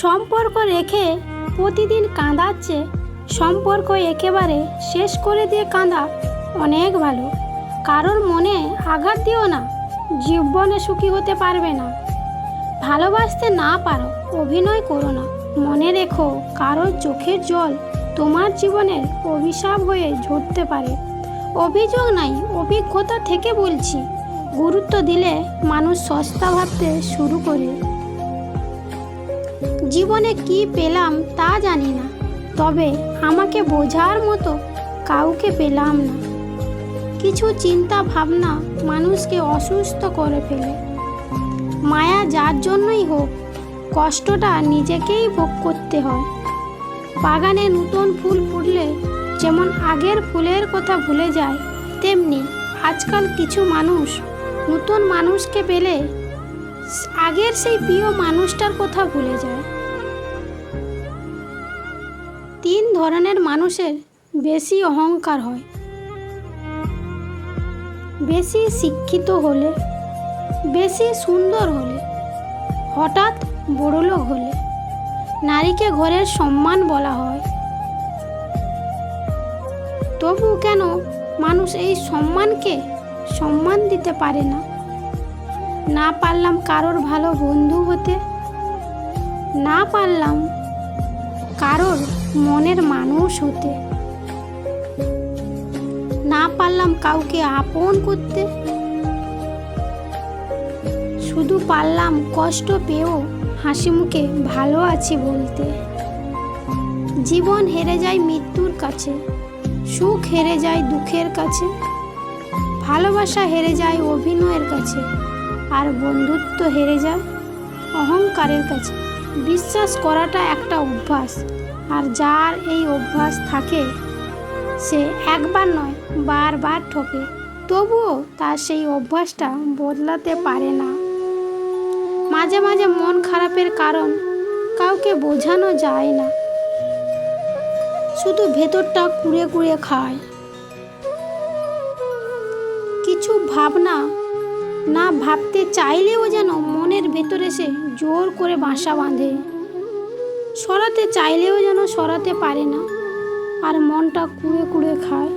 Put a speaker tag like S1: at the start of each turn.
S1: সম্পর্ক রেখে প্রতিদিন কাঁদাচ্ছে, সম্পর্ক একেবারে শেষ করে দিয়ে কাঁদা অনেক ভালো। কারোর মনে আঘাত দিও না, জীবনে সুখী হতে পারবে না। ভালোবাসতে না পারো, অভিনয় করো না। মনে রেখো, কারোর চোখের জল তোমার জীবনের অভিশাপ হয়ে ঝরতে পারে। অভিযোগ নাই, অভিজ্ঞতা থেকে বলছি। গুরুত্ব দিলে মানুষ সস্তা ভাবতে শুরু করে। জীবনে কি পেলাম তা জানি না, তবে আমাকে বোঝার মতো কাউকে পেলাম না। কিছু চিন্তা ভাবনা মানুষকে অসুস্থ করে ফেলে। মায়া যার জন্যই হোক, কষ্টটা নিজেকেই ভোগ করতে হয়। বাগানে নতুন ফুল ফুটলে যেমন আগের ফুলের কথা ভুলে যায়, তেমনি আজকাল কিছু মানুষ নতুন মানুষকে পেলে আগের সেই প্রিয় মানুষটার কথা ভুলে যায়। তিন ধরনের মানুষের বেশি অহংকার হয়। বেশি শিক্ষিত হলে, বেশি সুন্দর হলে, হঠাৎ বড়লোক হলে নারীকে ঘরের সম্মান বলা হয়। তবু কেন মানুষ এই সম্মানকে সম্মান দিতে পারে না? না পারলাম কারোর ভালো বন্ধু হতে, না পারলাম কারোর মনের মানুষ হতে। না পারলাম কাউকে আপন করতে। শুধু পারলাম কষ্ট পেয়েও হাসি মুখে ভালো আছি বলতে। জীবন হেরে যায় মৃত্যুর কাছে, সুখ হেরে যায় দুঃখের কাছে, ভালোবাসা হেরে যায় অভিনয়ের কাছে, আর বন্ধুত্ব হেরে যায় অহংকারের কাছে। বিশ্বাস করাটা একটা অভ্যাস। আর যার এই অভ্যাস থাকে, সে একবার নয়, বারবার ঠকে। তবুও তার সেই অভ্যাসটা বদলাতে পারে না। মাঝে মাঝে মন খারাপের কারণ কাউকে বোঝানো যায় না। শুধু ভেতরটা কুড়ে কুড়ে খায়। কিছু ভাবনা না ভাবতে চাইলেও যেন মনের ভেতরে সে জোর করে বাসা বাঁধে। সরাতে চাইলেও যেন সরাতে পারে না, আর মনটা কুড়ে কুড়ে খায়।